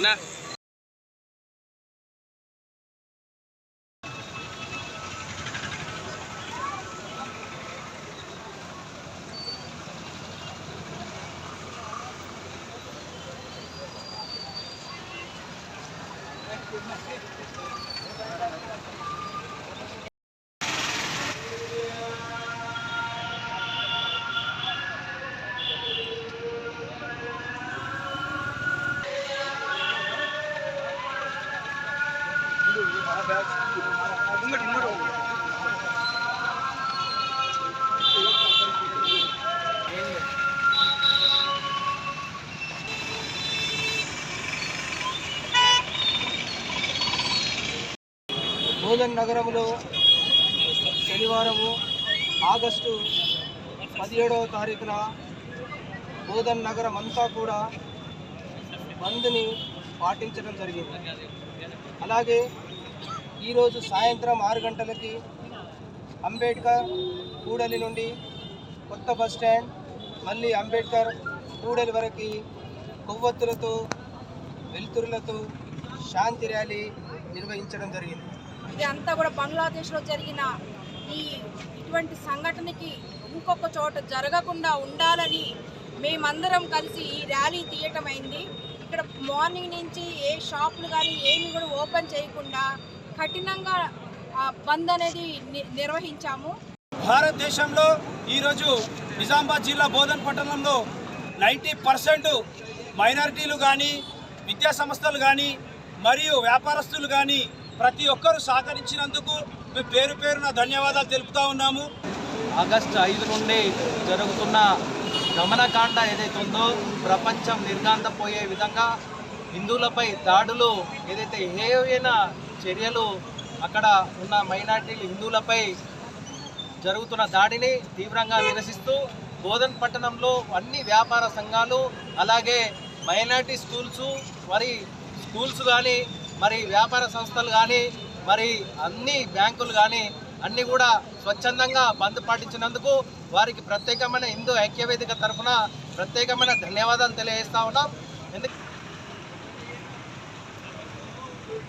な。బోధన్ నగరంలో శనివారము ఆగస్టు పదిహేడవ తారీఖున బోధన్ నగరం అంతా కూడా బంద్ని పాటించడం జరిగింది. అలాగే ఈరోజు సాయంత్రం ఆరు గంటలకి అంబేద్కర్ కూడలి నుండి కొత్త బస్ స్టాండ్ మళ్ళీ అంబేద్కర్ కూడలి వరకు కొవ్వొత్తులతో వెలుతురులతో శాంతి ర్యాలీ నిర్వహించడం జరిగింది. ఇది అంతా కూడా బంగ్లాదేశ్లో జరిగిన ఈ ఇటువంటి సంఘటనకి ఇంకొక చోట జరగకుండా ఉండాలని మేమందరం కలిసి ఈ ర్యాలీ తీయటం అయింది ఇక్కడ మార్నింగ్ నుంచి ఏ షాపులు కానీ ఏమి కూడా ఓపెన్ చేయకుండా కఠినంగా ఆ, బంద్ అనేది ని- నిర్వహించాము. భారతదేశంలో ఈరోజు నిజామాబాద్ జిల్లా బోధన్ పట్టణంలో నైంటీ పర్సెంట్ మైనారిటీలు కానీ విద్యా సంస్థలు కానీ మరియు వ్యాపారస్తులు కానీ ప్రతి ఒక్కరూ సహకరించినందుకు మేము పేరు పేరున ధన్యవాదాలు తెలుపుతా ఉన్నాము. ఆగస్టు ఐదు నుండి జరుగుతున్న గమనకాండ ఏదైతే ఉందో ప్రపంచం నిర్గాంతపోయే విధంగా హిందువులపై దాడులు ఏదైతే ఏవైనా చర్యలు అక్కడ ఉన్న మైనార్టీ హిందువులపై జరుగుతున్న దాడిని తీవ్రంగా నిరసిస్తూ బోధన్ పట్టణంలో అన్ని వ్యాపార సంఘాలు అలాగే మైనార్టీ స్కూల్స్ మరి స్కూల్స్ కానీ మరి వ్యాపార సంస్థలు కానీ మరి అన్ని బ్యాంకులు కానీ అన్నీ కూడా స్వచ్ఛందంగా బంద్ పాటించినందుకు వారికి ప్రత్యేకమైన హిందూ ఐక్యవేదిక తరఫున ప్రత్యేకమైన ధన్యవాదాలు తెలియజేస్తా ఉన్నాం. ఎందుకు